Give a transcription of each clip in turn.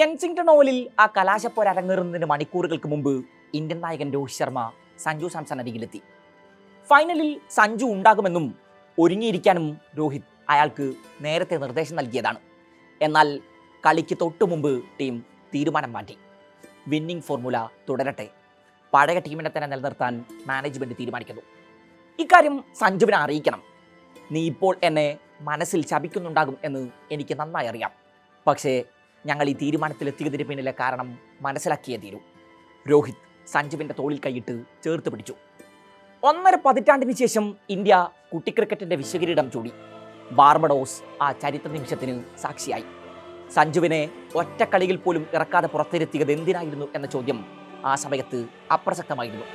Kensington ഓവലിൽ ആ കലാശപ്പോര അരങ്ങേറുന്നതിന് മണിക്കൂറുകൾക്ക് മുമ്പ് ഇന്ത്യൻ നായകൻ രോഹിത് ശർമ്മ സഞ്ജു സാംസൺ അരികിലെത്തി. ഫൈനലിൽ സഞ്ജു ഉണ്ടാകുമെന്നും ഒരുങ്ങിയിരിക്കാനും രോഹിത് അയാൾക്ക് നേരത്തെ നിർദ്ദേശം നൽകിയതാണ്. എന്നാൽ കളിക്ക് തൊട്ടു മുമ്പ് ടീം തീരുമാനം മാറ്റി. വിന്നിംഗ് ഫോർമുല തുടരട്ടെ. പഴയ ടീമിനെ തന്നെ നിലനിർത്താൻ മാനേജ്മെന്റ് തീരുമാനിക്കുന്നു. ഇക്കാര്യം സഞ്ജുവിനെ അറിയിക്കണം. നീ ഇപ്പോൾ എന്നെ മനസ്സിൽ ശപിക്കുന്നുണ്ടാകും എന്ന് എനിക്ക് നന്നായി അറിയാം. പക്ഷേ ഞങ്ങൾ ഈ തീരുമാനത്തിലെത്തിയതിന് പിന്നിലെ കാരണം മനസ്സിലാക്കിയേ തീരൂ. രോഹിത് സഞ്ജുവിന്റെ തോളിൽ കൈയിട്ട് ചേർത്ത് പിടിച്ചു. ഒന്നര പതിറ്റാണ്ടിന് ശേഷം ഇന്ത്യ കുട്ടി ക്രിക്കറ്റിന്റെ വിശ്വകിരീടം ചൂടി. ബാർബഡോസ് ആ ചരിത്ര നിമിഷത്തിന് സാക്ഷിയായി. സഞ്ജുവിനെ ഒറ്റ കളിയിൽ പോലും ഇറക്കാതെ പുറത്തിരുത്തിയത് എന്തിനായിരുന്നു എന്ന ചോദ്യം ആ സമയത്ത് അപ്രസക്തമായിരുന്നു.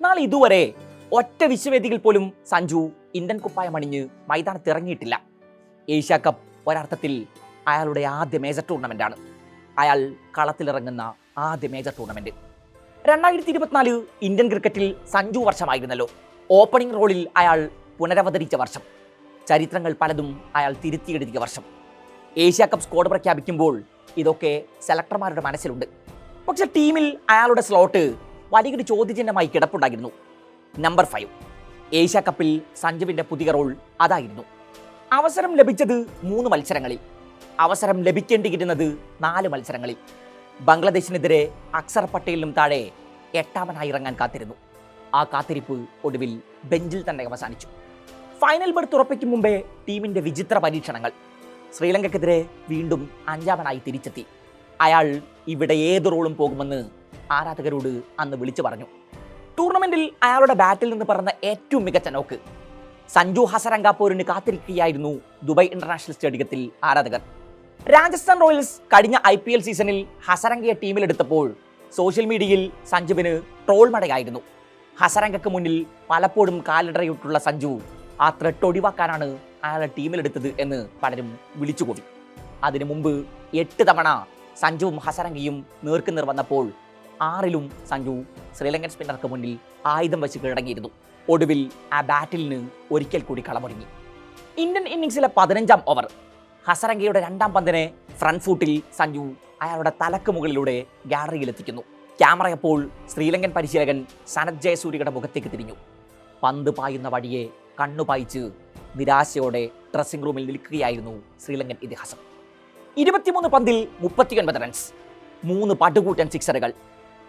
നാളെ ഇതുവരെ ഒറ്റ വിശ്വവേദിയിൽ പോലും സഞ്ജു ഇന്ത്യൻ കുപ്പായം അണിഞ്ഞ് മൈതാനത്ത് ഇറങ്ങിയിട്ടില്ല ഏഷ്യ കപ്പ് ഒരർത്ഥത്തിൽ അയാളുടെ ആദ്യ മേജർ ടൂർണമെന്റാണ് അയാൾ കളത്തിലിറങ്ങുന്ന ആദ്യ മേജർ ടൂർണമെന്റ് രണ്ടായിരത്തി ഇരുപത്തിനാല് ഇന്ത്യൻ ക്രിക്കറ്റിൽ സഞ്ജു വർഷമായിരുന്നല്ലോ. ഓപ്പണിംഗ് റോളിൽ അയാൾ പുനരവതരിച്ച വർഷം. ചരിത്രങ്ങൾ പലതും അയാൾ തിരുത്തിയെഴുതിയ വർഷം. ഏഷ്യ കപ്പ് സ്ക്വാഡ് പ്രഖ്യാപിക്കുമ്പോൾ ഇതൊക്കെ സെലക്ടർമാരുടെ മനസ്സിലുണ്ട്. പക്ഷെ ടീമിൽ അയാളുടെ സ്ലോട്ട് വലിയൊരു ചോദ്യചിഹ്നമായി കിടപ്പുണ്ടായിരുന്നു. നമ്പർ ഫൈവ് ഏഷ്യ കപ്പിൽ സഞ്ജുവിന്റെ പുതിയ റോൾ അതായിരുന്നു. അവസരം ലഭിച്ചത് മൂന്ന് മത്സരങ്ങളിൽ. അവസരം ലഭിക്കേണ്ടിയിരുന്നത് നാല് മത്സരങ്ങളിൽ. ബംഗ്ലാദേശിനെതിരെ അക്സർ പട്ടേലിനും താഴെ എട്ടാമനായി ഇറങ്ങാൻ കാത്തിരുന്നു. ആ കാത്തിരിപ്പ് ഒടുവിൽ ബെഞ്ചിൽ തന്നെ അവസാനിച്ചു. ഫൈനൽ ബെർത്ത് ഉറപ്പിക്കും മുമ്പേ ടീമിന്റെ വിചിത്ര പരീക്ഷണങ്ങൾ. ശ്രീലങ്കയ്ക്കെതിരെ വീണ്ടും അഞ്ചാമനായി തിരിച്ചെത്തി. അയാൾ ഇവിടെ ഏത് റോളും പോകുമെന്ന് ആരാധകരോട് അന്ന് വിളിച്ചു പറഞ്ഞു. ടൂർണമെന്റിൽ അയാളുടെ ബാറ്റിൽ നിന്ന് പറഞ്ഞ ഏറ്റവും മികച്ച നോക്ക്. സഞ്ജു ഹസരംഗ പോരിന് കാത്തിരിക്കുകയായിരുന്നു ദുബായ് ഇന്റർനാഷണൽ സ്റ്റേഡിയത്തിൽ ആരാധകർ. രാജസ്ഥാൻ റോയൽസ് കഴിഞ്ഞ ഐ പി എൽ സീസണിൽ ഹസരംഗയെ ടീമിലെടുത്തപ്പോൾ സോഷ്യൽ മീഡിയയിൽ സഞ്ജുവിന് ട്രോൾ മടയായിരുന്നു ഹസരംഗക്ക് മുന്നിൽ പലപ്പോഴും കാലിടറിയിട്ടുള്ള സഞ്ജു ആ ത്രെട്ട് ഒഴിവാക്കാനാണ് അയാളെ ടീമിലെടുത്തത് എന്ന് പലരും വിളിച്ചുകൂടി അതിനു മുമ്പ് എട്ട് തവണ സഞ്ജുവും ഹസരംഗയും നേർക്കുനേർ വന്നപ്പോൾ ആറിലും സഞ്ജു ശ്രീലങ്കൻ സ്പിന്നർക്ക് മുന്നിൽ ആയുധം വെച്ച് കീഴടങ്ങിയിരുന്നു. ഒടുവിൽ ആ ബാറ്റിലിന് ഒരിക്കൽ കൂടി കളമൊരുങ്ങി. ഇന്ത്യൻ ഇന്നിങ്സിലെ പതിനഞ്ചാം ഓവർ. ഹസരംഗയുടെ രണ്ടാം പന്തിനെ ഫ്രണ്ട് ഫൂട്ടിൽ സഞ്ജു അയാളുടെ തലക്ക് മുകളിലൂടെ ഗാലറിയിൽ എത്തിക്കുന്നു. ക്യാമറ അപ്പോൾ ശ്രീലങ്കൻ പരിശീലകൻ സനത് ജയസൂര്യയുടെ മുഖത്തേക്ക് തിരിഞ്ഞു. പന്ത് പായുന്ന വഴിയെ കണ്ണു പായിച്ച് നിരാശയോടെ ഡ്രസ്സിംഗ് റൂമിൽ നിൽക്കുകയായിരുന്നു ശ്രീലങ്കൻ ഇതിഹാസം. ഇരുപത്തിമൂന്ന് പന്തിൽ മുപ്പത്തിയൊൻപത് റൺസ്. മൂന്ന് പടുകൂറ്റൻ സിക്സറുകൾ.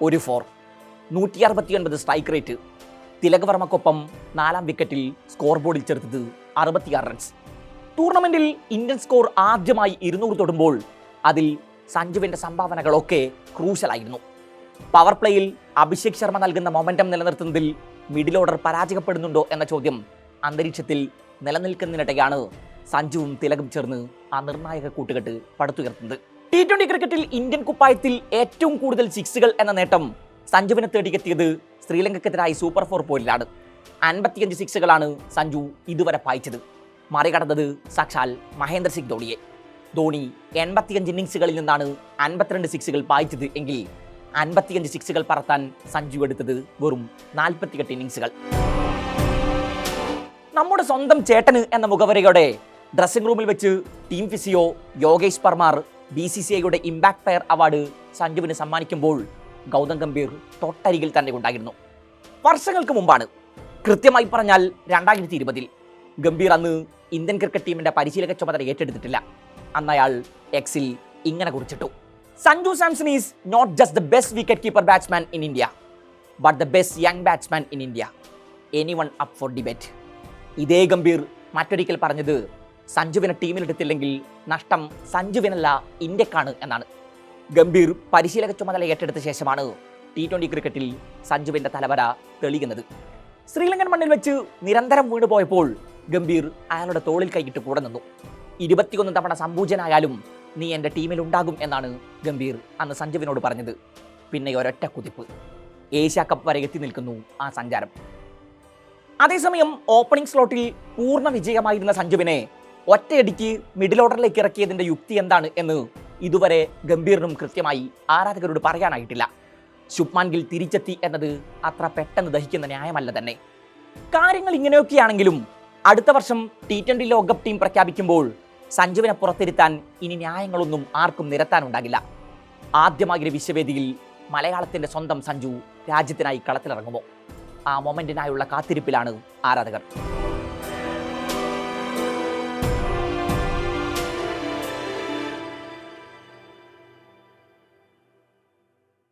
ഒരു ഫോർ. നൂറ്റി അറുപത്തിയൊൻപത് സ്ട്രൈക്ക് റേറ്റ് തിലക് വർമ്മക്കൊപ്പം നാലാം വിക്കറ്റിൽ സ്കോർ ബോർഡിൽ ചേർത്തത് അറുപത്തിയാറ് റൺസ് ടൂർണമെന്റിൽ ഇന്ത്യൻ സ്കോർ ആദ്യമായി ഇരുന്നൂറ് തൊടുമ്പോൾ അതിൽ സഞ്ജുവിന്റെ സംഭാവനകളൊക്കെ ക്രൂശലായിരുന്നു പവർ പ്ലേയിൽ അഭിഷേക് ശർമ്മ നൽകുന്ന മൊമെന്റം നിലനിർത്തുന്നതിൽ മിഡിൽ ഓർഡർ പരാജയപ്പെടുന്നുണ്ടോ എന്ന ചോദ്യം അന്തരീക്ഷത്തിൽ നിലനിൽക്കുന്നതിനിടെയാണ് സഞ്ജുവും തിലകും ചേർന്ന് ആ നിർണായക കൂട്ടുകെട്ട് പടുത്തുയർത്തുന്നത്. ടി ട്വന്റി ക്രിക്കറ്റിൽ ഇന്ത്യൻ കുപ്പായത്തിൽ ഏറ്റവും കൂടുതൽ സിക്സുകൾ എന്ന നേട്ടം സഞ്ജുവിനെ തേടിയെത്തിയത് ശ്രീലങ്കയ്ക്കെതിരായി സൂപ്പർ ഫോർ പോയിലാണ് അൻപത്തിയഞ്ച് സിക്സുകളാണ് സഞ്ജു ഇതുവരെ പായിച്ചത്. മറികടന്നത് സാക്ഷാൽ മഹേന്ദ്ര സിംഗ് ധോണിയെ. ധോണി എൺപത്തിയഞ്ച് ഇന്നിങ്സുകളിൽ നിന്നാണ് അൻപത്തിരണ്ട് സിക്സുകൾ പായിച്ചത് എങ്കിൽ അൻപത്തിയഞ്ച് സിക്സുകൾ പറത്താൻ സഞ്ജു എടുത്തത് വെറും നാൽപ്പത്തിയെട്ട് ഇന്നിങ്സുകൾ നമ്മുടെ സ്വന്തം ചേട്ടന് എന്ന മുഖവരയോടെ ഡ്രസ്സിംഗ് റൂമിൽ വെച്ച് team physio Yogesh Parmar B C C ഐയുടെ ഇമ്പാക്ട് പ്ലെയർ അവാർഡ് സഞ്ജുവിന് സമ്മാനിക്കുമ്പോൾ ഗൗതം ഗംഭീർ തൊട്ടരികിൽ തന്നെ ഉണ്ടായിരുന്നു. വർഷങ്ങൾക്ക് മുമ്പാണ്. കൃത്യമായി പറഞ്ഞാൽ രണ്ടായിരത്തി ഇരുപതിൽ ഗംഭീർ അന്ന് ഇന്ത്യൻ ക്രിക്കറ്റ് ടീമിന്റെ പരിശീലക ചുമതല ഏറ്റെടുത്തിട്ടില്ല. അന്ന് അയാൾ എക്സിൽ ഇങ്ങനെ കുറിച്ചിട്ടു. Sanju Samson is not just the best wicket keeper batsman in India but the best young batsman in India any one up for debate ഇതേ ഗംഭീർ മറ്റൊരിക്കൽ പറഞ്ഞത് സഞ്ജുവിനെ ടീമിലെടുത്തില്ലെങ്കിൽ നഷ്ടം സഞ്ജുവിനല്ല ഇന്ത്യക്കാണ് എന്നാണ്. ഗംഭീർ പരിശീലക ചുമതല ഏറ്റെടുത്ത ശേഷമാണ് ടി ട്വന്റി ക്രിക്കറ്റിൽ സഞ്ജുവിന്റെ തലവര തെളിയുന്നത്. ശ്രീലങ്കൻ മണ്ണിൽ വെച്ച് നിരന്തരം വീണുപോയപ്പോൾ ഗംഭീർ അയാളുടെ തോളിൽ കൈയിട്ട് കൂടെ നിന്നു. ഇരുപത്തിയൊന്ന് തവണ സമ്പൂജനായാലും നീ എന്റെ ടീമിൽ ഉണ്ടാകും എന്നാണ് ഗംഭീർ അന്ന് സഞ്ജുവിനോട് പറഞ്ഞത്. പിന്നെ ഒരൊറ്റ കുതിപ്പ്. ഏഷ്യ കപ്പ് വരെ എത്തി നിൽക്കുന്നു ആ സഞ്ചാരം. അതേസമയം ഓപ്പണിംഗ് സ്ലോട്ടിൽ പൂർണ വിജയമായിരുന്ന സഞ്ജുവിനെ ഒറ്റയടിക്ക് മിഡിൽ ഓർഡറിലേക്ക് ഇറക്കിയതിന്റെ യുക്തി എന്താണ് എന്ന് ഇതുവരെ ഗംഭീറിനും കൃത്യമായി ആരാധകരോട് പറയാനായിട്ടില്ല. ശുഭ്മാൻ ഗിൽ തിരിച്ചെത്തി എന്നത് അത്ര പെട്ടെന്ന് ദഹിക്കുന്ന ന്യായമല്ല തന്നെ. കാര്യങ്ങൾ ഇങ്ങനെയൊക്കെയാണെങ്കിലും അടുത്ത വർഷം ടി ട്വന്റി ലോകകപ്പ് ടീം പ്രഖ്യാപിക്കുമ്പോൾ സഞ്ജുവിനെ പുറത്തിരുത്താൻ ഇനി ന്യായങ്ങളൊന്നും ആർക്കും നിരത്താനുണ്ടാകില്ല. ആദ്യമാകിയ വിശ്വവേദിയിൽ മലയാളത്തിന്റെ സ്വന്തം സഞ്ജു രാജ്യത്തിനായി കളത്തിലിറങ്ങുമോ? ആ മൊമെന്റിനായുള്ള കാത്തിരിപ്പിലാണ് ആരാധകർ.